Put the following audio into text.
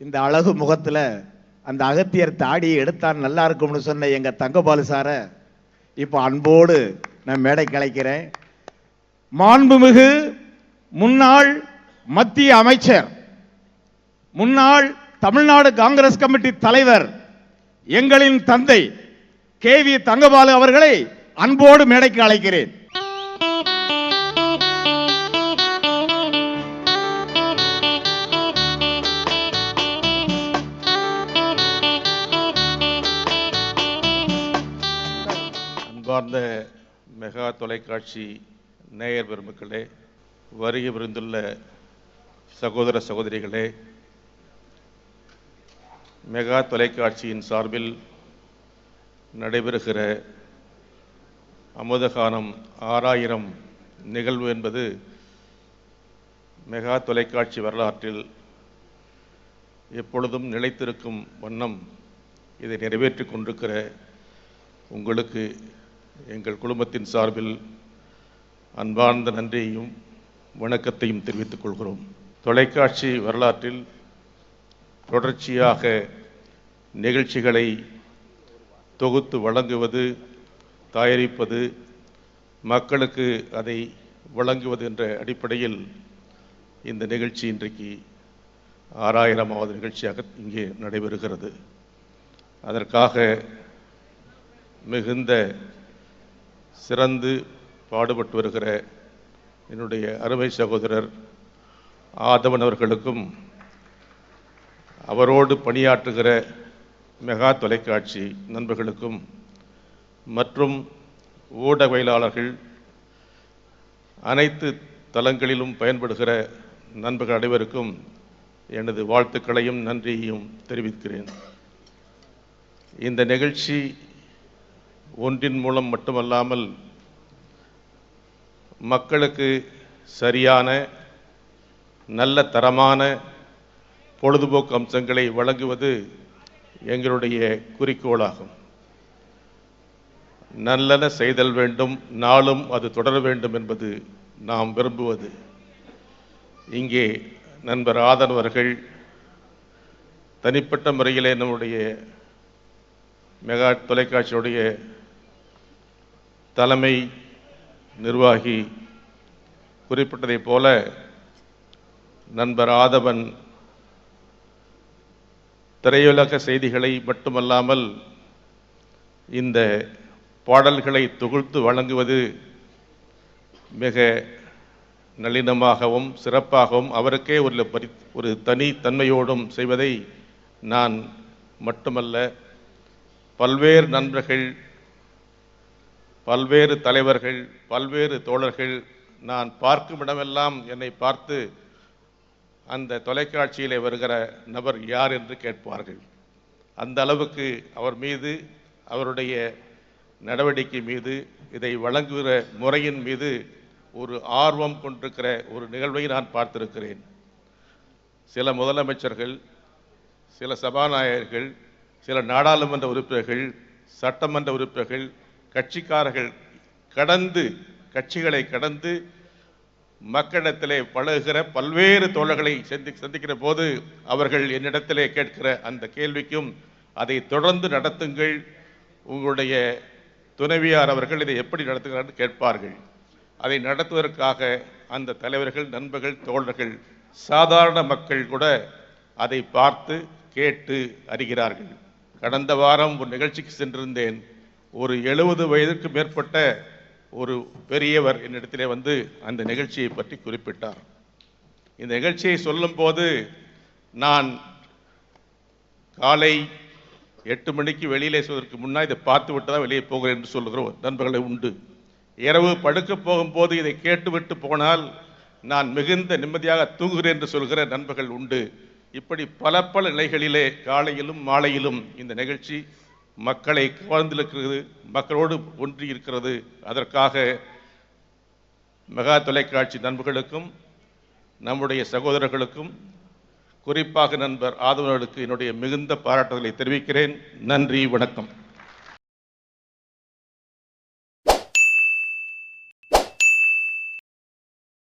இந்த அழகு முகத்துல அந்த அகத்தியர் தாடியை எடுத்தான் நல்லா இருக்கும்னு சொன்ன எங்க தங்கபாலு சாரை இப்போ அன்போடு நான் மேடை கலைக்கிறேன் மாண்புமிகு முன்னாள் மத்திய அமைச்சர் முன்னாள் தமிழ்நாடு காங்கிரஸ் கமிட்டி தலைவர் எங்களின் தந்தை கே வி தங்கபாலு அவர்களை அன்போடு மேடைக்கு அழைக்கிறேன். அன்பார்ந்த மெகா தொலைக்காட்சி நேயர் பெருமக்களே வருகை விருந்துள்ள சகோதர சகோதரிகளே மெகா தொலைக்காட்சியின் சார்பில் நடைபெறுகிற அமுதகானம் ஆறாயிரம் நிகழ்வு என்பது மெகா தொலைக்காட்சி வரலாற்றில் எப்பொழுதும் நிலைத்திருக்கும் வண்ணம் இதை நிறைவேற்றி கொண்டிருக்கிற உங்களுக்கு எங்கள் குடும்பத்தின் சார்பில் அன்பார்ந்த நன்றியையும் வணக்கத்தையும் தெரிவித்துக் கொள்கிறோம். தொலைக்காட்சி வரலாற்றில் தொடர்ச்சியாக நிகழ்ச்சிகளை தொகுத்து வழங்குவது தயாரிப்பது மக்களுக்கு அதை வழங்குவது என்ற அடிப்படையில் இந்த நிகழ்ச்சி இன்றைக்கு ஆறாயிரமாவது நிகழ்ச்சியாக இங்கே நடைபெறுகிறது. அதற்காக மிகுந்த சிறந்து பாடுபட்டு வருகிற என்னுடைய அருமை சகோதரர் ஆதவன் அவர்களுக்கும் அவரோடு பணியாற்றுகிற மெகா தொலைக்காட்சி நண்பர்களுக்கும் மற்றும் ஊடகவியலாளர்கள் அனைத்து தளங்களிலும் பயன்படுகிற நண்பர்கள் அனைவருக்கும் எனது வாழ்த்துக்களையும் நன்றியையும் தெரிவிக்கிறேன். இந்த நிகழ்ச்சி ஒன்றின் மூலம் மட்டுமல்லாமல் மக்களுக்கு சரியான நல்ல தரமான பொழுதுபோக்கு அம்சங்களை வழங்குவது எங்களுடைய குறிக்கோளாகும். நல்லன செய்தல் வேண்டும் நாளும் அது தொடர வேண்டும் என்பது நாம் விரும்புவது. இங்கே நண்பர் ஆதன் அவர்கள் தனிப்பட்ட முறையிலே நம்முடைய மெகா தொலைக்காட்சியுடைய தலைமை நிர்வாகி குறிப்பிட்டதைப் போல நண்பர் ஆதவன் திரையுலக செய்திகளை மட்டுமல்லாமல் இந்த பாடல்களை தொகுத்து வழங்குவது மிக நளினமாகவும் சிறப்பாகவும் அவருக்கே ஒரு பரி ஒரு தனித்தன்மையோடும் செய்வதை நான் மட்டுமல்ல பல்வேறு நண்பர்கள் பல்வேறு தலைவர்கள் பல்வேறு தோழர்கள் நான் பார்க்கும் இடமெல்லாம் என்னை பார்த்து அந்த தொலைக்காட்சியில் வருகிற நபர் யார் என்று கேட்பார்கள். அந்த அளவுக்கு அவர் மீது அவருடைய நடவடிக்கை மீது இதை வழங்குகிற முறையின் மீது ஒரு ஆர்வம் கொண்டிருக்கிற ஒரு நிகழ்வை நான் பார்த்திருக்கிறேன். சில முதலமைச்சர்கள் சில சபாநாயகர்கள் சில நாடாளுமன்ற உறுப்பினர்கள் சட்டமன்ற உறுப்பினர்கள் கட்சிக்காரர்கள் கடந்து கட்சிகளை கடந்து மக்களிடத்திலே பழகுகிற பல்வேறு தோழர்களை சந்தி சந்திக்கிற போது அவர்கள் என்னிடத்திலே கேட்கிற அந்த கேள்விக்கும் அதை தொடர்ந்து நடத்துங்கள். உங்களுடைய துணைவியார் அவர்கள் இதை எப்படி நடத்துகிறார்கள் கேட்பார்கள். அதை நடத்துவதற்காக அந்த தலைவர்கள் நண்பர்கள் தோழர்கள் சாதாரண மக்கள் கூட அதை பார்த்து கேட்டு அறிகிறார்கள். கடந்த வாரம் ஒரு நிகழ்ச்சிக்கு சென்றிருந்தேன். ஒரு எழுபது வயதுக்கு மேற்பட்ட ஒரு பெரியவர் என்னிடத்திலே வந்து அந்த நிகழ்ச்சியை பற்றி குறிப்பிட்டார். இந்த நிகழ்ச்சியை சொல்லும்போது நான் காலை எட்டு மணிக்கு வெளியிலே சொல்வதற்கு முன்னால் இதை பார்த்து விட்டு தான் வெளியே போகிறேன் என்று சொல்லுகிற நண்பர்களை உண்டு. இரவு படுக்க போகும்போது இதை கேட்டுவிட்டு போனால் நான் மிகுந்த நிம்மதியாக தூங்குகிறேன் என்று சொல்கிற நண்பர்கள் உண்டு. இப்படி பல பல நிலைகளிலே காலையிலும் மாலையிலும் இந்த நிகழ்ச்சி மக்களை கவர்ந்திருக்கிறது மக்களோடு ஒன்றி இருக்கிறது அதற்காக மெகா தொலைக்காட்சி நண்பர்களுக்கும் நம்முடைய சகோதரர்களுக்கும் குறிப்பாக நண்பர் ஆதவர்களுக்கு என்னுடைய மிகுந்த பாராட்டுதலை தெரிவிக்கிறேன். நன்றி வணக்கம்.